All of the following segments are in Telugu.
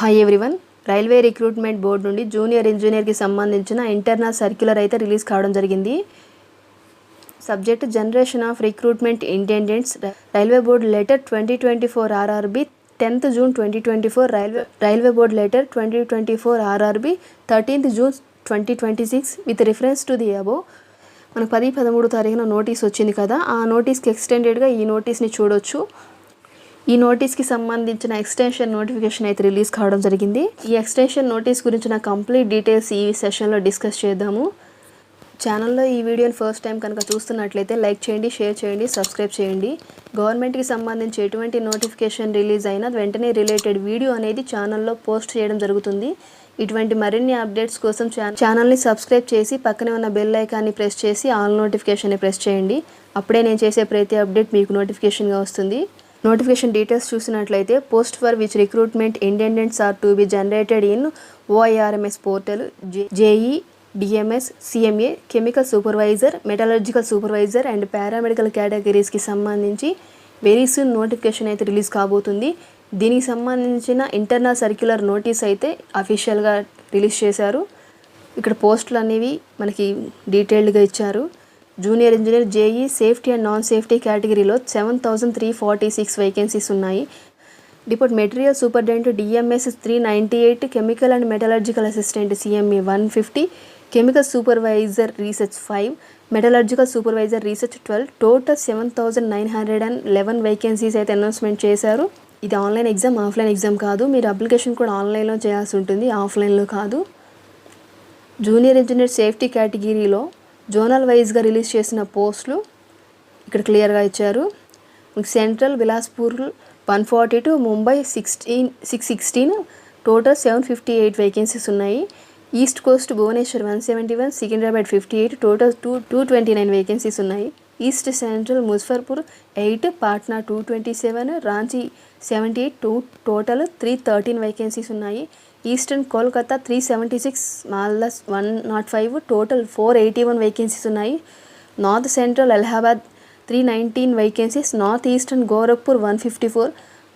Hi everyone railway recruitment board నుండి జూనియర్ ఇంజనీర్కి సంబంధించిన ఇంటర్నల్ సర్క్యులర్ అయితే రిలీజ్ కావడం జరిగింది. Subject generation of recruitment indents railway board letter twenty twenty four RRB tenth June twenty twenty four railway railway board letter twenty twenty four RRB thirteenth June twenty twenty six with reference to the అబో మనకు పది పదమూడు తారీఖున నోటీస్ వచ్చింది కదా. ఆ నోటీస్కి ఎక్స్టెండెడ్గా ఈ నోటీస్ని చూడొచ్చు. ఈ నోటీస్కి సంబంధించిన ఎక్స్టెన్షన్ నోటిఫికేషన్ అయితే రిలీజ్ కావడం జరిగింది. ఈ ఎక్స్టెన్షన్ నోటీస్ గురించిన కంప్లీట్ డీటెయిల్స్ ఈ సెషన్లో డిస్కస్ చేద్దాము. ఛానల్లో ఈ వీడియోని ఫస్ట్ టైం కనుక చూస్తున్నట్లయితే లైక్ చేయండి షేర్ చేయండి సబ్స్క్రైబ్ చేయండి. గవర్నమెంట్కి సంబంధించి ఎటువంటి నోటిఫికేషన్ రిలీజ్ అయినా వెంటనే రిలేటెడ్ వీడియో అనేది ఛానల్లో పోస్ట్ చేయడం జరుగుతుంది. ఇటువంటి మరిన్ని అప్డేట్స్ కోసం ఛానల్ని సబ్స్క్రైబ్ చేసి పక్కనే ఉన్న బెల్ ఐకాన్ని ప్రెస్ చేసి ఆల్ నోటిఫికేషన్ని ప్రెస్ చేయండి. అప్పుడే నేను చేసే ప్రతి అప్డేట్ మీకు నోటిఫికేషన్గా వస్తుంది. నోటిఫికేషన్ డీటెయిల్స్ చూసినట్లయితే post for which recruitment indents are to be generated in OIRMS portal JE DMS CMA chemical supervisor metallurgical supervisor and paramedical కేటగిరీస్కి సంబంధించి వెరీ సూన్ నోటిఫికేషన్ అయితే రిలీజ్ కాబోతుంది. దీనికి సంబంధించిన ఇంటర్నల్ సర్క్యులర్ నోటీస్ అయితే అఫీషియల్గా రిలీజ్ చేశారు. ఇక్కడ పోస్టులు అనేవి మనకి డీటెయిల్డ్గా ఇచ్చారు. Junior engineer JE safety and non safety కేటగిరీలో seven thousand three forty six vacancies ఉన్నాయి. Depot material superintendent DMS three ninety eight chemical and metallurgical assistant CMA one fifty chemical supervisor research five metallurgical supervisor research twelve total seven thousand nine hundred and eleven vacancies అయితే అనౌన్స్మెంట్ చేశారు. ఇది ఆన్లైన్ ఎగ్జామ్ ఆఫ్లైన్ ఎగ్జామ్ కాదు. మీరు అప్లికేషన్ కూడా ఆన్లైన్లో చేయాల్సి ఉంటుంది ఆఫ్లైన్లో కాదు. జూనియర్ ఇంజనీర్ సేఫ్టీ కేటగిరీలో జోనల్ వైజ్గా రిలీజ్ చేసిన పోస్టులు ఇక్కడ క్లియర్గా ఇచ్చారు. Central Bilaspur one forty two Mumbai sixteen six sixteen total seven fifty eight vacancies ఉన్నాయి. East coast Bhubaneswar one seventy one Secunderabad fifty eight total two two twenty nine vacancies ఉన్నాయి. East central Muzaffarpur eight Patna two twenty seven Ranchi seventy eight two total three thirteen vacancies ఉన్నాయి. Eastern Kolkata three seventy six Malda one nought five total four eighty one vacancies ఉన్నాయి. North central Allahabad three nineteen vacancies north eastern Gorakhpur one fifty four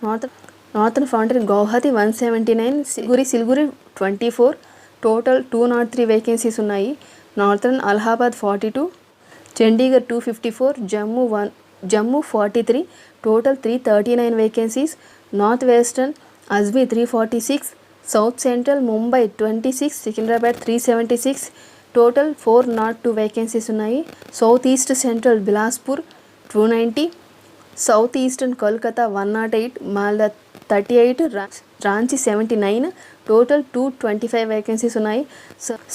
north northern frontier Guwahati one seventy nine Siliguri Siliguri twenty four total two nought three vacancies ఉన్నాయి. Northern Allahabad forty two Chandigarh two fifty four Jammu one Jammu forty three total three thirty nine vacancies north western Ajmer three forty six south central Mumbai twenty six Secunderabad three seventy six total four nought two vacancies ఉన్నాయి. South east central Bilaspur two ninety south eastern Kolkata one nought eight Malda thirty eight Ranchi seventy nine total two twenty five vacancies ఉన్నాయి.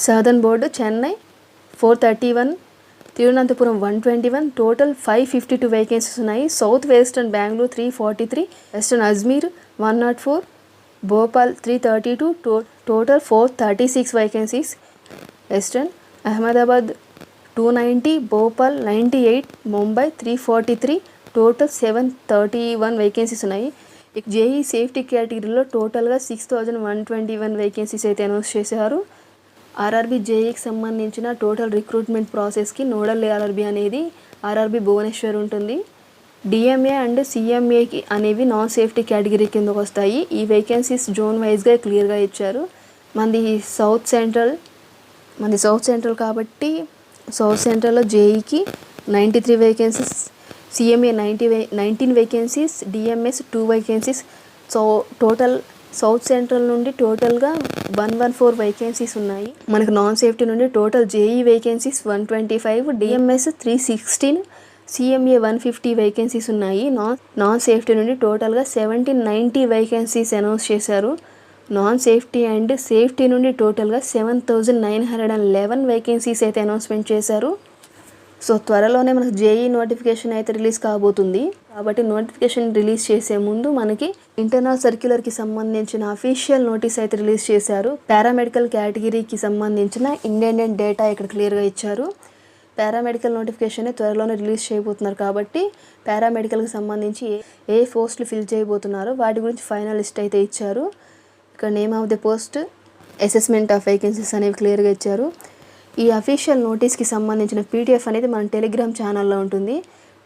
Southern board Chennai four thirty one Thiruvananthapuram one twenty one total five fifty two vacancies ఉన్నాయి. South western Bengaluru three forty three western Ajmer one nought four Bhopal three thirty two to total four thirty six vacancies western Ahmedabad two ninety Bhopal ninety eight Mumbai three forty three total seven thirty one vacancies ఉన్నాయి జేఈ సేఫ్టీ కేటగిరీలో టోటల్గా six thousand one twenty one vacancies అయితే అనౌన్స్ చేశారు. ఆర్ఆర్బి జేఈకి సంబంధించిన టోటల్ రిక్రూట్మెంట్ ప్రాసెస్కి నోడల్ ఆర్ఆర్బి అనేది ఆర్ఆర్బి భువనేశ్వర్ ఉంటుంది. డిఎంఏ అండ్ సిఎంఏకి అనేవి నాన్ సేఫ్టీ కేటగిరీ కిందకు వస్తాయి. ఈ వేకెన్సీస్ జోన్ వైజ్గా క్లియర్గా ఇచ్చారు. మనది సౌత్ సెంట్రల్ మనది సౌత్ సెంట్రల్ కాబట్టి సౌత్ సెంట్రల్లో జేఈకి ninety three vacancies CMA ninety way nineteen vacancies DMS two vacancies so total south central నుండి టోటల్గా వన్ వన్ ఫోర్ వేకెన్సీస్ ఉన్నాయి. మనకు నాన్ సేఫ్టీ నుండి total JE vacancies one twenty five DMS three sixteen CMA one fifty vacancies ఉన్నాయి. నాన్ నాన్ సేఫ్టీ నుండి టోటల్గా సెవెంటీ నైంటీ వేకెన్సీస్ అనౌన్స్ చేశారు. నాన్ సేఫ్టీ అండ్ సేఫ్టీ నుండి టోటల్గా seven thousand nine hundred and eleven vacancies అయితే అనౌన్స్మెంట్ చేశారు. సో త్వరలోనే మనకు జేఈ నోటిఫికేషన్ అయితే రిలీజ్ కాబోతుంది. కాబట్టి నోటిఫికేషన్ రిలీజ్ చేసే ముందు మనకి ఇంటర్నల్ సర్క్యులర్కి సంబంధించిన అఫీషియల్ నోటీస్ అయితే రిలీజ్ చేశారు. పారామెడికల్ కేటగిరీకి సంబంధించిన ఇండియన్ డేటా ఇక్కడ క్లియర్గా ఇచ్చారు. పారామెడికల్ నోటిఫికేషన్ త్వరలోనే రిలీజ్ చేయబోతున్నారు కాబట్టి పారామెడికల్కి సంబంధించి ఏ ఏ పోస్టులు ఫిల్ చేయబోతున్నారో వాటి గురించి ఫైనల్ లిస్ట్ అయితే ఇచ్చారు. ఇక్కడ name of the post assessment of vacancies అనేవి క్లియర్గా ఇచ్చారు. ఈ అఫీషియల్ నోటీస్కి సంబంధించిన పీడిఎఫ్ అనేది మన టెలిగ్రామ్ ఛానల్లో ఉంటుంది.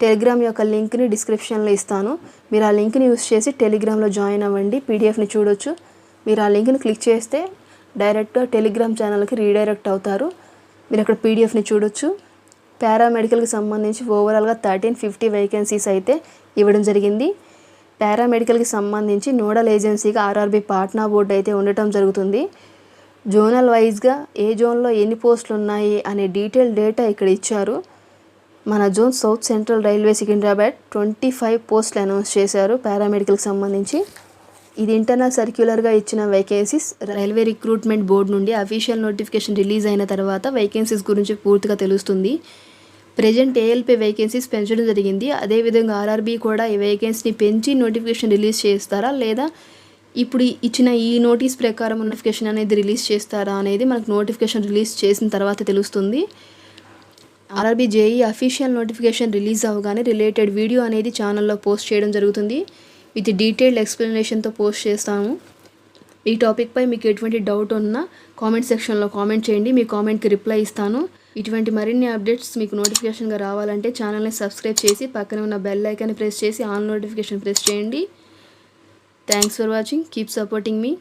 టెలిగ్రామ్ యొక్క లింక్ని డిస్క్రిప్షన్లో ఇస్తాను. మీరు ఆ లింక్ని యూస్ చేసి టెలిగ్రామ్లో జాయిన్ అవ్వండి పీడిఎఫ్ని చూడొచ్చు. మీరు ఆ లింక్ని క్లిక్ చేస్తే డైరెక్ట్గా టెలిగ్రామ్ ఛానల్కి రీడైరెక్ట్ అవుతారు. మీరు అక్కడ పీడిఎఫ్ని చూడొచ్చు. పారామెడికల్కి సంబంధించి ఓవరాల్గా థర్టీన్ ఫిఫ్టీ వేకెన్సీస్ అయితే ఇవ్వడం జరిగింది. పారామెడికల్కి సంబంధించి నోడల్ ఏజెన్సీగా ఆర్ఆర్బి పాట్నా బోర్డు అయితే ఉండటం జరుగుతుంది. జోనల్ వైజ్గా ఏ జోన్లో ఎన్ని పోస్టులు ఉన్నాయి అనే డీటెయిల్ డేటా ఇక్కడ ఇచ్చారు. మన zone south central railway Secunderabad twenty five పోస్టులు అనౌన్స్ చేశారు పారామెడికల్కి సంబంధించి. ఇది ఇంటర్నల్ సర్క్యులర్గా ఇచ్చిన వేకెన్సీస్ రైల్వే రిక్రూట్మెంట్ బోర్డు నుండి అఫీషియల్ నోటిఫికేషన్ రిలీజ్ అయిన తర్వాత వేకెన్సీస్ గురించి పూర్తిగా తెలుస్తుంది. ప్రజెంట్ ఏఎల్పీ వేకెన్సీస్ పెంచడం జరిగింది. అదేవిధంగా ఆర్ఆర్బీ కూడా ఈ వేకెన్సీని పెంచి నోటిఫికేషన్ రిలీజ్ చేస్తారా? లేదా ఇప్పుడు ఇచ్చిన ఈ నోటీస్ ప్రకారం నోటిఫికేషన్ అనేది రిలీజ్ చేస్తారా అనేది మనకు నోటిఫికేషన్ రిలీజ్ చేసిన తర్వాత తెలుస్తుంది. RRB JE official notification release అవ్వగానే రిలేటెడ్ వీడియో అనేది ఛానల్లో పోస్ట్ చేయడం జరుగుతుంది. విత్ డీటెయిల్డ్ ఎక్స్ప్లెనేషన్తో పోస్ట్ చేస్తాము. ఈ టాపిక్పై మీకు ఎటువంటి డౌట్ ఉన్నా కామెంట్ సెక్షన్లో కామెంట్ చేయండి. మీ కామెంట్కి రిప్లై ఇస్తాను. ఇటువంటి మరిన్ని అప్డేట్స్ మీకు నోటిఫికేషన్గా రావాలంటే ఛానల్ని సబ్స్క్రైబ్ చేసి పక్కన ఉన్న బెల్ ఐకాన్ని ప్రెస్ చేసి ఆన్ నోటిఫికేషన్ ప్రెస్ చేయండి. Thanks for watching. Keep supporting me.